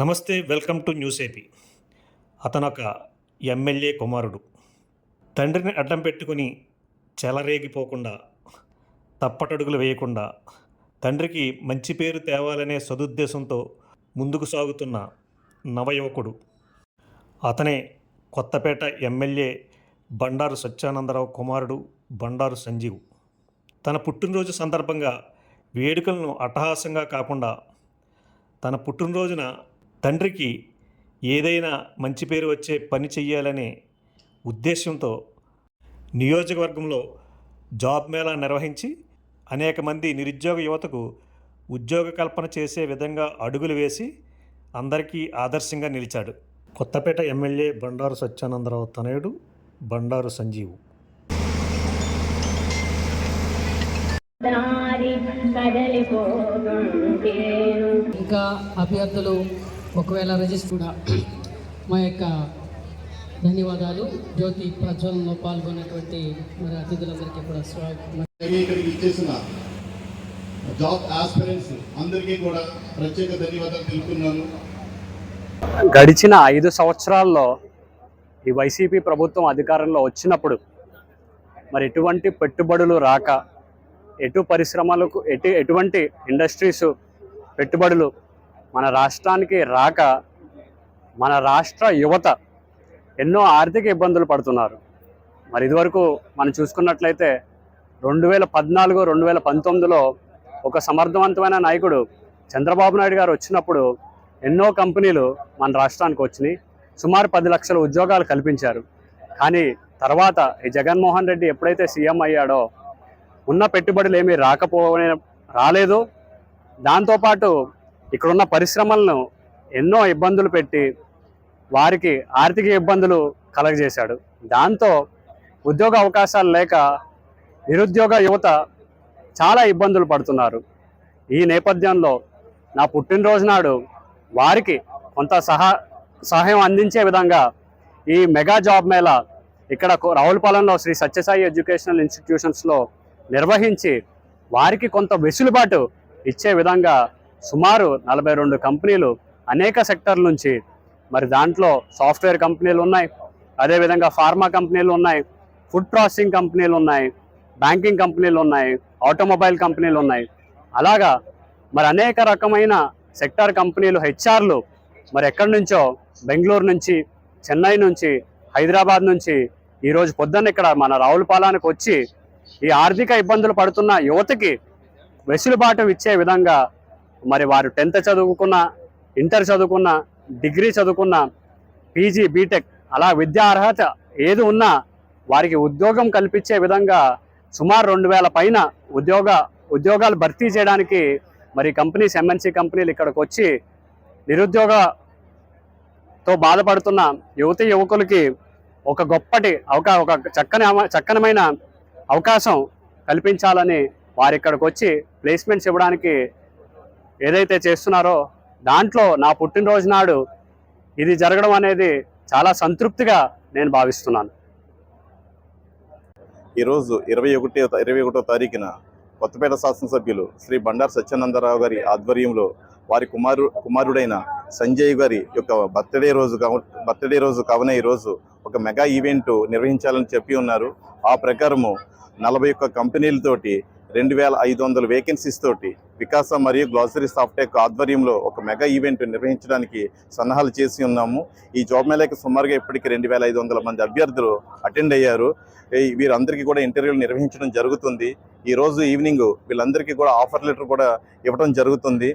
నమస్తే welcome to news AP. అతను ఒక ఎమ్మెల్యే కుమారుడు. తండ్రిని అడ్డం పెట్టుకుని చెలరేగిపోకుండా తప్పటడుగులు వేయకుండా తండ్రికి మంచి పేరు తేవాలనే సదుద్దేశంతో ముందుకు సాగుతున్న నవయువకుడు. అతనే కొత్తపేట ఎమ్మెల్యే బండారు సత్యానందరావు కుమారుడు బండారు సంజీవ్. తన పుట్టినరోజు సందర్భంగా వేడుకలను అట్టహాసంగా కాకుండా తన పుట్టినరోజున తండ్రికి ఏదైనా మంచి పేరు వచ్చే పని చెయ్యాలనే ఉద్దేశంతో నియోజకవర్గంలో జాబ్ మేళా నిర్వహించి అనేక మంది నిరుద్యోగ యువతకు ఉద్యోగ కల్పన చేసే విధంగా అడుగులు వేసి అందరికీ ఆదర్శంగా నిలిచాడు. కొత్తపేట ఎమ్మెల్యే బండారు సత్యానందరావు తనయుడు బండారు సంజీవ్. ఇంకా అభ్యర్థులు ఒకవేళ రిజిస్టర్ కూడా మా యొక్క ధన్యవాదాలు. జ్యోతి ప్రజ్వలనలో పాల్గొన్నటువంటి మరి అతిథులందరికీ కూడా స్వాగతం. అలాగే ఇక్కడికి ఇచ్చేసిన జాబ్ ఆస్పిరెంట్స్ అందరికీ కూడా ప్రత్యేక ధన్యవాదాలు తెలుపుతున్నాను. గడిచిన ఐదు సంవత్సరాల్లో ఈ వైసీపీ ప్రభుత్వం అధికారంలో వచ్చినప్పుడు మరి ఎటువంటి పెట్టుబడులు రాక ఎటు పరిశ్రమలకు ఎటు ఎటువంటి ఇండస్ట్రీస్ పెట్టుబడులు మన రాష్ట్రానికి రాక మన రాష్ట్ర యువత ఎన్నో ఆర్థిక ఇబ్బందులు పడుతున్నారు. మరి ఇదివరకు మనం చూసుకున్నట్లయితే రెండు వేల పద్నాలుగు రెండు వేల పంతొమ్మిదిలో ఒక సమర్థవంతమైన నాయకుడు చంద్రబాబు నాయుడు గారు వచ్చినప్పుడు ఎన్నో కంపెనీలు మన రాష్ట్రానికి వచ్చినాయి. సుమారు పది లక్షల ఉద్యోగాలు కల్పించారు. కానీ తర్వాత ఈ జగన్మోహన్ రెడ్డి ఎప్పుడైతే సీఎం అయ్యాడో ఉన్న పెట్టుబడులు ఏమీ రాకపోవనే రాలేదు. దాంతోపాటు ఇక్కడున్న పరిశ్రమలను ఎన్నో ఇబ్బందులు పెట్టి వారికి ఆర్థిక ఇబ్బందులు కలగజేశాడు. దాంతో ఉద్యోగ అవకాశాలు లేక నిరుద్యోగ యువత చాలా ఇబ్బందులు పడుతున్నారు. ఈ నేపథ్యంలో నా పుట్టినరోజు నాడు వారికి కొంత సహా సహాయం అందించే విధంగా ఈ మెగా జాబ్ మేళా ఇక్కడ రావులపాలెంలో శ్రీ సత్యసాయి ఎడ్యుకేషనల్ ఇన్స్టిట్యూషన్స్లో నిర్వహించి వారికి కొంత వెసులుబాటు ఇచ్చే విధంగా సుమారు నలభై రెండు కంపెనీలు అనేక సెక్టర్ల నుంచి మరి దాంట్లో సాఫ్ట్వేర్ కంపెనీలు ఉన్నాయి. అదేవిధంగా ఫార్మా కంపెనీలు ఉన్నాయి. ఫుడ్ ప్రాసెసింగ్ కంపెనీలు ఉన్నాయి. బ్యాంకింగ్ కంపెనీలు ఉన్నాయి. ఆటోమొబైల్ కంపెనీలు ఉన్నాయి. అలాగా మరి అనేక రకమైన సెక్టార్ కంపెనీలు హెచ్ఆర్లు మరి ఎక్కడి నుంచో బెంగళూరు నుంచి చెన్నై నుంచి హైదరాబాద్ నుంచి ఈరోజు పొద్దున్న ఇక్కడ మన రావులపాలానికి వచ్చి ఈ ఆర్థిక ఇబ్బందులు పడుతున్న యువతకి వెసులుబాటు ఇచ్చే విధంగా మరి వారు టెన్త్ చదువుకున్న ఇంటర్ చదువుకున్న డిగ్రీ చదువుకున్న పీజీ బీటెక్ అలా విద్యా అర్హత ఏది ఉన్నా వారికి ఉద్యోగం కల్పించే విధంగా సుమారు రెండు వేల పైన ఉద్యోగ ఉద్యోగాలు భర్తీ చేయడానికి మరి కంపెనీస్ ఎంఎన్సీ కంపెనీలు ఇక్కడికి వచ్చి నిరుద్యోగతో బాధపడుతున్న యువతి యువకులకి ఒక గొప్పటి అవకా ఒక చక్కని అవ- చక్కనమైన అవకాశం కల్పించాలని వారు ఇక్కడికి వచ్చి ప్లేస్మెంట్స్ ఇవ్వడానికి ఏదైతే చేస్తున్నారో దాంట్లో నా పుట్టినరోజు నాడు ఇది జరగడం అనేది చాలా సంతృప్తిగా నేను భావిస్తున్నాను. ఈరోజు ఇరవై ఒకటి ఇరవై ఒకటో తారీఖున కొత్తపేట శాసనసభ్యులు శ్రీ బండారు సత్యానందరావు గారి ఆధ్వర్యంలో వారి కుమారు కుమారుడైన సంజయ్ గారి యొక్క బర్త్డే రోజు బర్త్డే రోజు కావున ఈరోజు ఒక మెగా ఈవెంట్ నిర్వహించాలని చెప్పి ఉన్నారు. ఆ ప్రకారము నలభై ఒక్క కంపెనీలతోటి రెండు వేల ఐదు వందల వేకెన్సీస్ తోటి వికాస మరియు గ్లాసరీ సాఫ్ట్వేర్ ఆధ్వర్యంలో ఒక మెగా ఈవెంట్ నిర్వహించడానికి సన్నాహాలు చేసి ఉన్నాము. ఈ జాబ్ మేళాకి సుమారుగా ఇప్పటికి రెండు వేల ఐదు వందల మంది అభ్యర్థులు అటెండ్ అయ్యారు. వీరందరికీ కూడా ఇంటర్వ్యూలు నిర్వహించడం జరుగుతుంది. ఈరోజు ఈవినింగ్ వీళ్ళందరికీ కూడా ఆఫర్ లెటర్ కూడా ఇవ్వడం జరుగుతుంది.